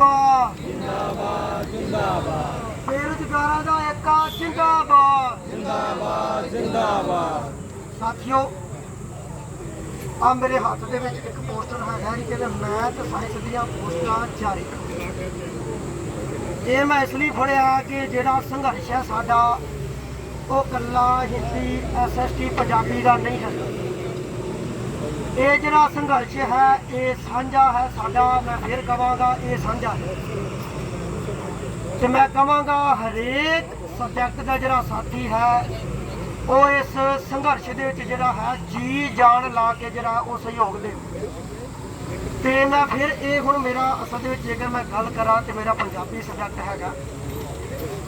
ਜਿੰਦਾਬਾਦ। ਜਿੰਦਾਬਾਦ ਜਿੰਦਾਬਾਦ ਬੇਰੁਜ਼ਗਾਰਾਂ ਦਾ ਏਕਾ ਜਿੰਦਾਬਾਦ। ਜਿੰਦਾਬਾਦ ਜਿੰਦਾਬਾਦ ਸਾਥੀਓ, ਆ ਮੇਰੇ ਹੱਥ ਦੇ ਵਿੱਚ ਇੱਕ ਪੋਸਟਰ ਹੈਗਾ ਜੀ ਕਿ ਮੈਂ ਤੇ ਸਾਇੰਸ ਦੀਆਂ ਪੋਸਟਾਂ ਜਾਰੀ ਇਹ ਮੈਂ ਇਸ ਲਈ ਫੜਿਆ ਕਿ ਜਿਹੜਾ ਸੰਘਰਸ਼ ਹੈ ਸਾਡਾ, ਉਹ ਕੱਲਾ ਹਿੰਦੀ ਐਸਐਸਟੀ ਪੰਜਾਬੀ ਦਾ ਨਹੀਂ ਹੈ। ਇਹ ਜਿਹੜਾ ਸੰਘਰਸ਼ ਹੈ, ਇਹ ਸਾਂਝਾ ਹੈ ਸਾਡਾ। ਮੈਂ ਫਿਰ ਕਵਾਂਗਾ, ਇਹ ਸਾਂਝਾ ਹੈ। ਤੇ ਮੈਂ ਕਵਾਂਗਾ ਹਰੇਕ ਸਬਜੈਕਟ ਦਾ ਜਿਹੜਾ ਸਾਥੀ ਹੈ, ਉਹ ਇਸ ਸੰਘਰਸ਼ ਦੇ ਵਿੱਚ ਜਿਹੜਾ ਹੈ, ਜੀ ਜਾਨ ਲਾ ਕੇ ਜਿਹੜਾ ਉਹ ਸਹਿਯੋਗ ਦੇ। ਤੇ ਮੈਂ ਫਿਰ ਇਹ ਹੁਣ ਮੇਰਾ ਅਸਲ ਦੇ ਵਿੱਚ ਜੇਕਰ ਮੈਂ ਗੱਲ ਕਰਾਂ ਤੇ ਮੇਰਾ ਪੰਜਾਬੀ ਸਬਜੈਕਟ ਹੈਗਾ।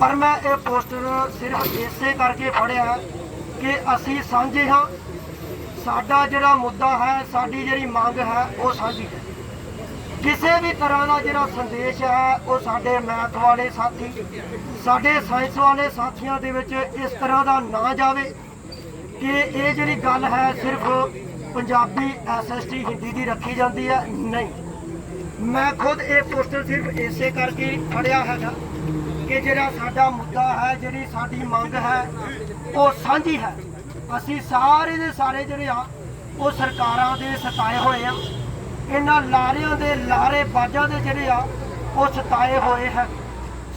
ਪਰ ਮੈਂ ਇਹ ਪੋਸਟਰ ਸਿਰਫ ਇਸੇ ਕਰਕੇ ਫੜਿਆ ਕਿ ਅਸੀਂ ਸਾਂਝੇ ਹਾਂ ਸਾਡਾ ਜਿਹੜਾ ਮੁੱਦਾ ਹੈ, ਸਾਡੀ ਜਿਹੜੀ ਮੰਗ ਹੈ, ਉਹ ਸਾਂਝੀ ਹੈ। ਕਿਸੇ ਵੀ ਤਰ੍ਹਾਂ ਦਾ ਜਿਹੜਾ ਸੰਦੇਸ਼ ਹੈ, ਉਹ ਸਾਡੇ ਮੈਥ ਵਾਲੇ ਸਾਥੀ, ਸਾਡੇ ਸਾਇੰਸ ਵਾਲੇ ਸਾਥੀਆਂ ਦੇ ਵਿੱਚ ਇਸ ਤਰ੍ਹਾਂ ਦਾ ਨਾ ਜਾਵੇ ਕਿ ਇਹ ਜਿਹੜੀ ਗੱਲ ਹੈ, ਸਿਰਫ ਪੰਜਾਬੀ ਐਸਐਸਟੀ ਹਿੰਦੀ ਦੀ ਰੱਖੀ ਜਾਂਦੀ ਹੈ। ਨਹੀਂ। ਮੈਂ ਖੁਦ ਇਹ ਪੋਸਟਰ ਸਿਰਫ ਇਸੇ ਕਰਕੇ ਫੜਿਆ ਹੈਗਾ ਕਿ ਜਿਹੜਾ ਸਾਡਾ ਮੁੱਦਾ ਹੈ, ਜਿਹੜੀ ਸਾਡੀ ਮੰਗ ਹੈ, ਉਹ ਸਾਂਝੀ ਹੈ। ਅਸੀਂ ਸਾਰੇ ਦੇ ਸਾਰੇ ਜਿਹੜੇ ਆ, ਉਹ ਸਰਕਾਰਾਂ ਦੇ ਸਤਾਏ ਹੋਏ ਆ। ਇਹਨਾਂ ਲਾਰਿਆਂ ਦੇ ਲਾਰੇ ਬਾਜਾਂ ਦੇ ਜਿਹੜੇ ਆ, ਉਹ ਸਤਾਏ ਹੋਏ ਹੈ।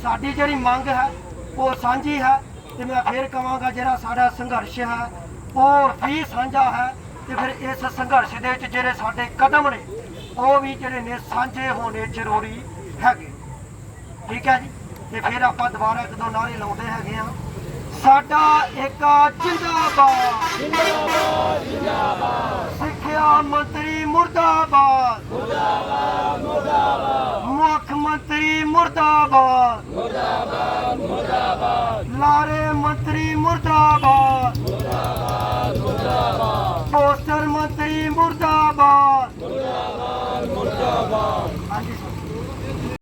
ਸਾਡੀ ਜਿਹੜੀ ਮੰਗ ਹੈ, ਉਹ ਸਾਂਝੀ ਹੈ ਤੇ ਮੈਂ ਫੇਰ ਕਹਾਂਗਾ ਜਿਹੜਾ ਸਾਡਾ ਸੰਘਰਸ਼ ਹੈ, ਉਹ ਵੀ ਸਾਂਝਾ ਹੈ ਤੇ ਫਿਰ ਇਸ ਸੰਘਰਸ਼ ਦੇ ਵਿੱਚ ਜਿਹੜੇ ਸਾਡੇ ਕਦਮ ਨੇ, ਉਹ ਵੀ ਜਿਹੜੇ ਨੇ ਸਾਂਝੇ ਹੋਣੇ ਜ਼ਰੂਰੀ ਹੈਗੇ। ਠੀਕ ਹੈ ਜੀ? ਤੇ ਫਿਰ ਆਪਾਂ ਦੁਬਾਰਾ ਇੱਕ ਦੋ ਨਾਰੇ ਲਾਉਂਦੇ ਹੈਗੇ ਆ। ਸਾਡਾ ਏਕਾ ਜਿੰਦਾਬਾਦ। ਜਿੰਦਾਬਾਦ ਜਿੰਦਾਬਾਦ ਸਿੱਖਿਆ ਮੰਤਰੀ ਮੁਰਦਾਬਾਦ ਮੁਰਦਾਬਾਦ ਮੁਰਦਾਬਾਦ। ਮੁੱਖ ਮੰਤਰੀ ਮੁਰਦਾਬਾਦ।